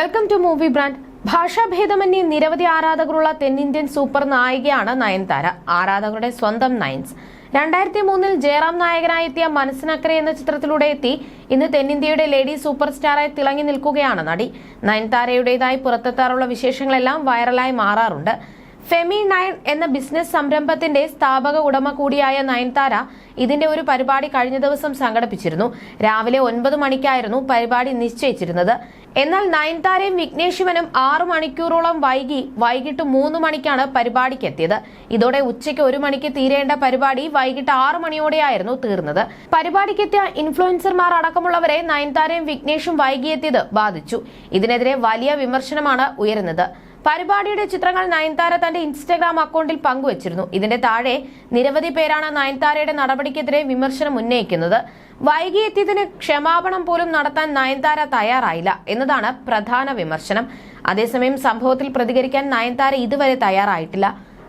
Welcome to movie brand ഭാഷാഭേദമന്യേ നിരവധി ആരാധകരുള്ള തെന്നിന്ത്യൻ സൂപ്പർ നായികയാണ് നയൻതാര. ആരാധകരുടെ സ്വന്തം നയൻസ്. രണ്ടായിരത്തി മൂന്നിൽ ജയറാം നായകനായി എത്തിയ മനസ്സിനക്കരെ എന്ന ചിത്രത്തിലൂടെ എത്തി. ഇന്ന് തെന്നിന്ത്യയുടെ ലേഡി സൂപ്പർ സ്റ്റാറായി തിളങ്ങി നിൽക്കുകയാണ് നടി. നയൻതാരയുടേതായി പുറത്തെത്താറുള്ള വിശേഷങ്ങളെല്ലാം വൈറലായി മാറാറുണ്ട്. ഫെമി നയൻ എന്ന ബിസിനസ് സംരംഭത്തിന്റെ സ്ഥാപക ഉടമ കൂടിയായ നയൻതാര ഇതിന്റെ ഒരു പരിപാടി കഴിഞ്ഞ ദിവസം സംഘടിപ്പിച്ചിരുന്നു. രാവിലെ ഒൻപത് മണിക്കായിരുന്നു പരിപാടി നിശ്ചയിച്ചിരുന്നത്. എന്നാൽ നയൻതാരയും വിഘ്നേഷ് ശിവനും ആറ് മണിക്കൂറോളം വൈകി വൈകിട്ട് മൂന്ന് മണിക്കാണ് പരിപാടിക്ക് എത്തിയത് ഇതോടെ ഉച്ചയ്ക്ക് ഒരു മണിക്ക് തീരേണ്ട പരിപാടി വൈകിട്ട് ആറ് മണിയോടെയായിരുന്നു തീർന്നത്. പരിപാടിക്കെത്തിയ ഇൻഫ്ലുവൻസർമാർ അടക്കമുള്ളവരെ നയൻതാരയും വിഘ്നേഷും വൈകിയെത്തിയത് ബാധിച്ചു. ഇതിനെതിരെ വലിയ വിമർശനമാണ് ഉയരുന്നത്. പരിപാടിയുടെ ചിത്രങ്ങൾ നയൻതാര തന്റെ ഇൻസ്റ്റഗ്രാം അക്കൗണ്ടിൽ പങ്കുവച്ചിരുന്നു. ഇതിന്റെ താഴെ നിരവധി പേരാണ് നയൻതാരയുടെ നടപടിക്കെതിരെ വിമർശനം ഉന്നയിക്കുന്നത്. വൈകിയെത്തിയതിന് ക്ഷമാപണം പോലും നടത്താൻ നയൻതാര തയ്യാറായില്ല എന്നതാണ് പ്രധാന വിമർശനം. അതേസമയം സംഭവത്തിൽ പ്രതികരിക്കാൻ നയൻതാര ഇതുവരെ തയ്യാറായിട്ടില്ല.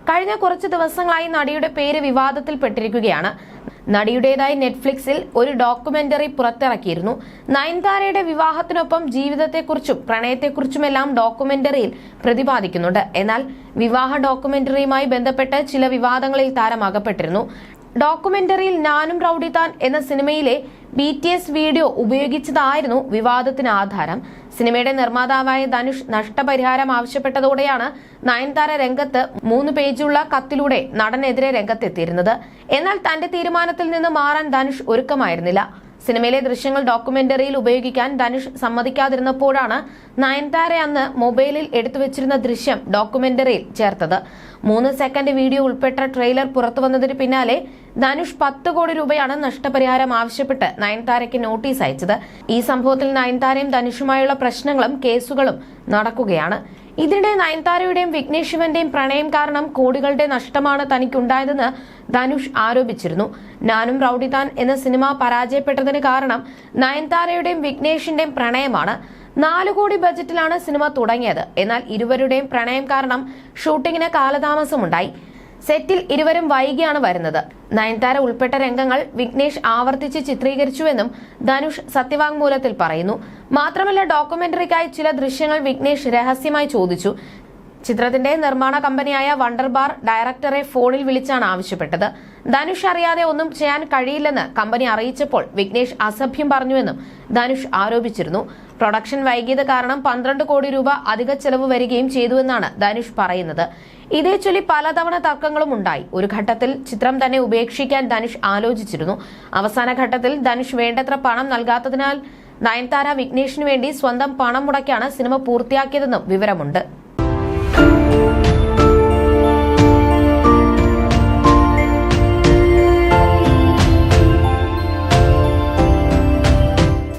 കഴിഞ്ഞ കുറച്ച് ദിവസങ്ങളായി നടിയുടെ പേര് വിവാദത്തിൽപ്പെട്ടിരിക്കുകയാണ്. നടിയുടേതായി നെറ്റ്ഫ്ലിക്സിൽ ഒരു ഡോക്യുമെന്ററി പുറത്തിറക്കിയിരുന്നു. നയൻതാരയുടെ വിവാഹത്തിനൊപ്പം ജീവിതത്തെക്കുറിച്ചും പ്രണയത്തെക്കുറിച്ചുമെല്ലാം ഡോക്യുമെന്ററിയിൽ പ്രതിപാദിക്കുന്നുണ്ട്. എന്നാൽ വിവാഹ ഡോക്യുമെന്ററിയുമായി ബന്ധപ്പെട്ട് ചില വിവാദങ്ങളിൽ താരം അകപ്പെട്ടിരുന്നു ഡോക്യുമെന്ററിയിൽ നാനും റൌഡിതാൻ എന്ന സിനിമയിലെ ബി ടി എസ് വീഡിയോ ഉപയോഗിച്ചതായിരുന്നു വിവാദത്തിന് ആധാരം. സിനിമയുടെ നിർമ്മാതാവായ ധനുഷ് നഷ്ടപരിഹാരം ആവശ്യപ്പെട്ടതോടെയാണ് നയൻതാര രംഗത്ത് മൂന്ന് പേജുള്ള കത്തിലൂടെ നടനെതിരെ രംഗത്തെത്തിയിരുന്നത്. എന്നാൽ തന്റെ തീരുമാനത്തിൽ നിന്ന് മാറാൻ ധനുഷ് ഒരുക്കമായിരുന്നില്ല. സിനിമയിലെ ദൃശ്യങ്ങൾ ഡോക്യുമെന്ററിയിൽ ഉപയോഗിക്കാൻ ധനുഷ് സമ്മതിക്കാതിരുന്നപ്പോഴാണ് നയൻതാര അന്ന് മൊബൈലിൽ എടുത്തു വെച്ചിരുന്ന ദൃശ്യം ഡോക്യുമെന്ററിയിൽ ചേർത്തത്. മൂന്ന് സെക്കൻഡ് വീഡിയോ ഉൾപ്പെട്ട ട്രെയിലർ പുറത്തുവന്നതിന് പിന്നാലെ ധനുഷ് പത്ത് കോടി രൂപയാണ് നഷ്ടപരിഹാരം ആവശ്യപ്പെട്ട് നയൻതാരയ്ക്ക് നോട്ടീസ് അയച്ചത്. ഈ സംഭവത്തിൽ നയൻതാരയും ധനുഷുമായുള്ള പ്രശ്നങ്ങളും കേസുകളും നടക്കുകയാണ്. ഇതിനിടെ നയൻതാരയുടെയും വിഘ്നേഷ് ശിവന്റെയും പ്രണയം കാരണം കോടികളുടെ നഷ്ടമാണ് തനിക്കുണ്ടായതെന്ന് ധനുഷ് ആരോപിച്ചിരുന്നു. നാനും റൌഡിതാൻ എന്ന സിനിമ പരാജയപ്പെട്ടതിന് കാരണം നയൻതാരയുടെയും വിഘ്നേഷിന്റെയും പ്രണയമാണ്. നാലു കോടി ബജറ്റിലാണ് സിനിമ തുടങ്ങിയത്. എന്നാൽ ഇരുവരുടെയും പ്രണയം കാരണം ഷൂട്ടിങ്ങിന് കാലതാമസമുണ്ടായി. സെറ്റിൽ ഇരുവരും വൈകിയാണ് വരുന്നത്. നയൻതാര ഉൾപ്പെട്ട രംഗങ്ങൾ വിഘ്നേഷ് ആവർത്തിച്ച് ചിത്രീകരിച്ചുവെന്നും ധനുഷ് സത്യവാങ്മൂലത്തിൽ പറയുന്നു. മാത്രമല്ല ഡോക്യുമെന്ററിക്കായി ചില ദൃശ്യങ്ങൾ വിഘ്നേഷ് രഹസ്യമായി ചോദിച്ചു. ചിത്രത്തിന്റെ നിർമ്മാണ കമ്പനിയായ വണ്ടർബാർ ഡയറക്ടറെ ഫോണിൽ വിളിച്ചാണ് ആവശ്യപ്പെട്ടത്. ധനുഷ് അറിയാതെ ഒന്നും ചെയ്യാൻ കഴിയില്ലെന്ന് കമ്പനി അറിയിച്ചപ്പോൾ വിഘ്നേഷ് അസഭ്യം പറഞ്ഞുവെന്നും ധനുഷ് ആരോപിച്ചിരുന്നു. പ്രൊഡക്ഷൻ വൈകിയത് കാരണം പന്ത്രണ്ട് കോടി രൂപ അധിക ചെലവ് വരികയും ചെയ്തുവെന്നാണ് ധനുഷ് പറയുന്നത്. ഇതേ ചൊല്ലി പലതവണ തർക്കങ്ങളും ഉണ്ടായി. ഒരു ഘട്ടത്തിൽ ചിത്രം തന്നെ ഉപേക്ഷിക്കാൻ ധനുഷ് ആലോചിച്ചിരുന്നു. അവസാന ഘട്ടത്തിൽ ധനുഷ് വേണ്ടത്ര പണം നൽകാത്തതിനാൽ നയൻതാര വിഘ്നേഷിനു വേണ്ടി സ്വന്തം പണം മുടക്കിയാണ് സിനിമ പൂർത്തിയാക്കിയതെന്നും വിവരമുണ്ട്.